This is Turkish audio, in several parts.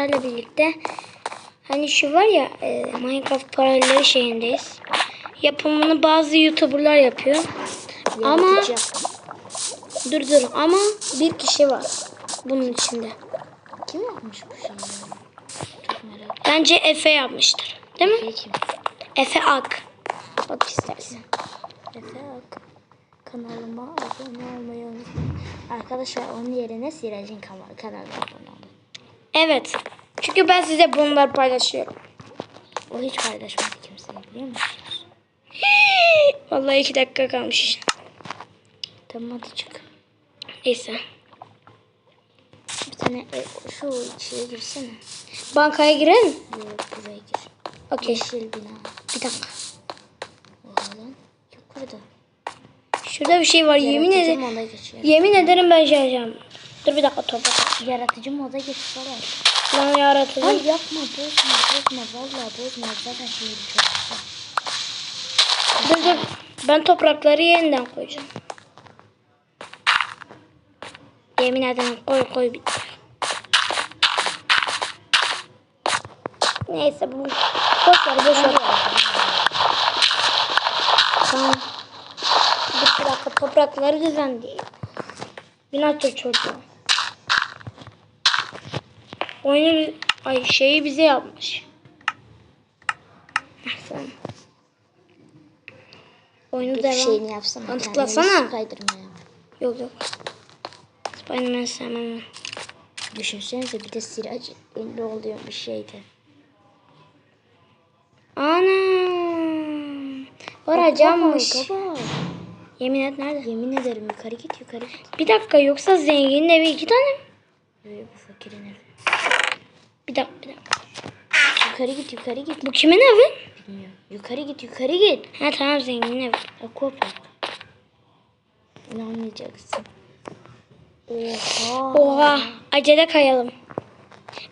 Sizlerle birlikte hani şu var ya e, Minecraft paralelleri şeyindeyiz. Yapımını bazı YouTuber'lar yapıyor. Ama Yaratıcı. dur dur ama bir kişi var bunun içinde. Kim yapmış bu şeyi? Bence Efe yapmıştır. Değil mi? ettim. Kim? Efe Ak. Bak istersen. Efe Ak. Kanalıma abone olmayı unutmayın. Arkadaşlar onun yerine Siracın kanal- kanalına abone olun. Evet. Çünkü ben size bunları paylaşıyorum. O hiç paylaşmadı kimseye biliyor musunuz? Vallahi iki dakika kalmış. Tamam hadi çık. Neyse. Bir tane e, şu içeri girsene. Bankaya girelim. Yok buraya gir. Okey. Yeşil bina. Bir dakika. Oha lan. Yok burada. Şurada bir şey var. Yemin ederim. Yemin ederim ben şey yapacağım. Dur bir dakika toprak. yaratıcı moda geç salak. Lan yaratıcı. Ay yapma bozma bozma vallahi bozma zaten şimdi çok güzel. Dur dur. Ben toprakları yeniden koyacağım. Yemin ederim koy koy bir. Neyse bu. Boş ver boş ver. Tamam. Bir dakika toprakları düzenleyeyim. Binatçı çocuğu. Oyunu ay şeyi bize yapmış. Sen. Oyunu Bir devam. şeyini yapsana. Lan tıklasana. Kaydırmaya. Yok yok. Spiderman sevmem. Düşünsenize bir de sirac ünlü oluyor bir şeydi. Anam. Orada cammış. Baba. Yemin et nerede? Yemin ederim yukarı git yukarı git. Bir dakika yoksa zenginin evi iki tane mi? Böyle fakirin evi. Bir dakika bir dakika. Yukarı git yukarı git. Bu kimin evi? Bilmiyorum. Yukarı git yukarı git. Ha tamam zenginin evi. Aquapark. İnanmayacaksın. Oha. Oha. Acele kayalım.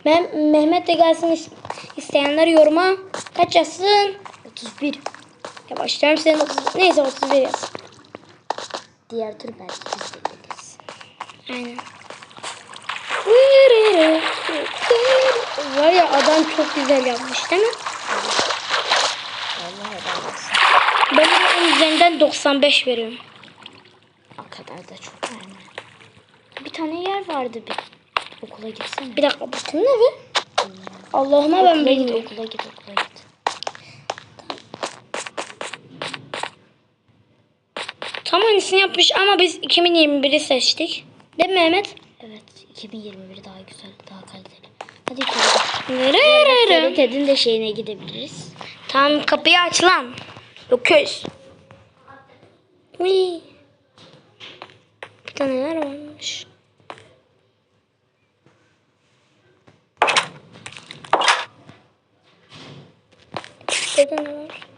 Ben Mehmet de gelsin is- isteyenler yoruma kaç yazsın? 31. Ya başlarım senin 30. Neyse 31 yaz. Diğer tur belki geliriz. Aynen. Var ya adam çok güzel yapmış değil mi? Allah olsun. Ben onun üzerinden 95 veriyorum. O kadar da çok verme. Bir tane yer vardı bir. Okula gitsene. Bir dakika bu kimin evi? Allah'ıma ben bilmiyorum. okula git, okula git. Tam aynısını yapmış ama biz 2021'i seçtik. Değil mi Mehmet? Evet, 2021 daha güzel, daha kaliteli. Hadi. Nereye? Ted'in de şeyine gidebiliriz. Tamam kapıyı aç lan. Öküz. Uy. Burada neler varmış? Burada ne var?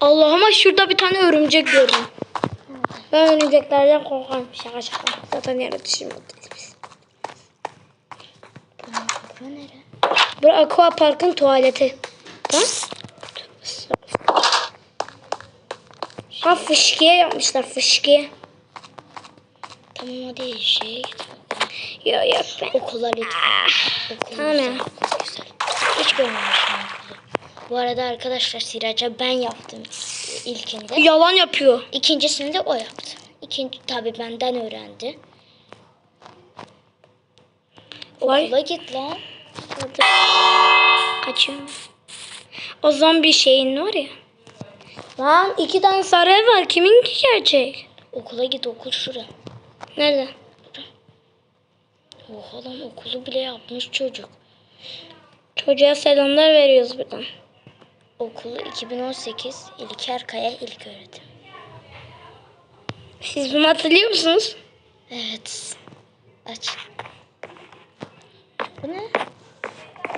Allah'ıma şurada bir tane örümcek gördüm. Ben örümceklerden korkarım. Şaka şaka. Zaten yaratışım yok biz. Bura nere? Bu Aqua Park'ın tuvaleti. Tamam. Ha fışkiye yapmışlar fışkiye. Tamam hadi şeye git. Yok yok ben. Okula git. Okul Tamam ya. güzel. Hiç görmemiştim okulu. Bu arada arkadaşlar Siraç'a ben yaptım ilkinde. Yalan yapıyor. İkincisini de o yaptı. İkinci tabii benden öğrendi. Vay. Okula git lan. Kaçıyorum. O zombi şeyin var ya. Lan iki tane sarı ev var. Kimin ki gerçek? Okula git okul şura. Nerede? Oha lan okulu bile yapmış çocuk. Çocuğa selamlar veriyoruz buradan. Okulu 2018 İlker Kaya İlk Öğretim. Siz bunu hatırlıyor musunuz? Evet. Aç. Bu ne?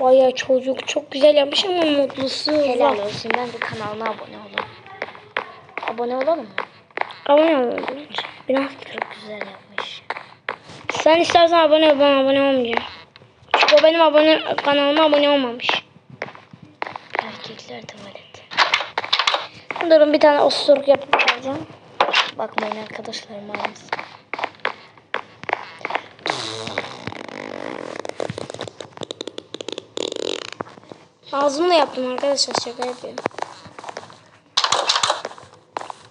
Vay çocuk çok güzel yapmış ama mutlusu. Helal olsun. Ben de kanalıma abone olayım. Abone olalım mı? Abone olun. Biraz. Çok güzel yapmış. Sen istersen abone ol. Ben abone olmayacağım. Çünkü o benim abone, kanalıma abone olmamış arkadaşlar tuvalet. Durun bir tane osuruk yapıp alacağım. Bakmayın arkadaşlar maalesef. Ağzımla yaptım arkadaşlar şaka yapıyorum.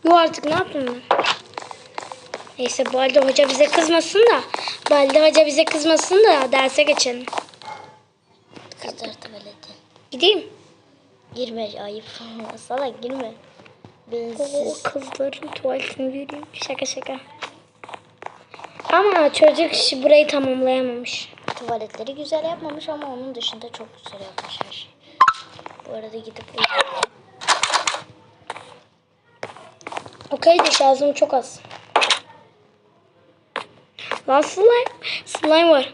Bu artık ne yaptım ben? Neyse Balde hoca bize kızmasın da. Balde hoca bize kızmasın da derse geçelim. Kızlar tuvalete. Gideyim. Girme ayıp. Salak girme. O Beyinsiz. kızların tuvaletini göreyim. Şaka şaka. Ama çocuk burayı tamamlayamamış. Tuvaletleri güzel yapmamış ama onun dışında çok güzel yapmış her şey. Bu arada gidip. Okey de şarjım çok az. Lan slime. Slime var.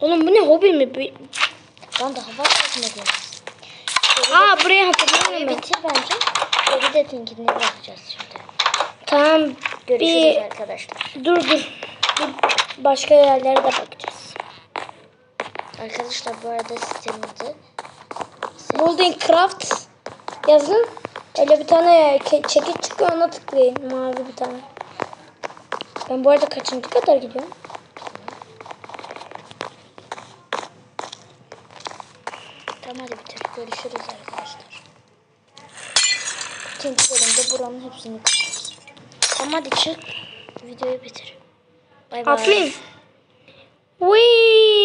Oğlum bu ne hobi mi? Lan daha var çekmediğimiz. Aa burayı hatırlamıyorum ben. Bitir bence. Geri de tinkini yapacağız şimdi. Tamam. Görüşürüz Bir arkadaşlar. dur dur. Bir başka yerlere de bakacağız. Arkadaşlar bu arada sistemimizi Building Craft yazın. Öyle bir tane çekiç çıkıyor ona tıklayın. Mavi bir tane. Ben bu arada kaçıncı kadar gidiyorum? Tamam hadi bitir. Görüşürüz arkadaşlar. İkinci bölümde buranın hepsini kıracağız. Tamam hadi çık. Videoyu bitir. Bay bay. Atlayayım. Whee!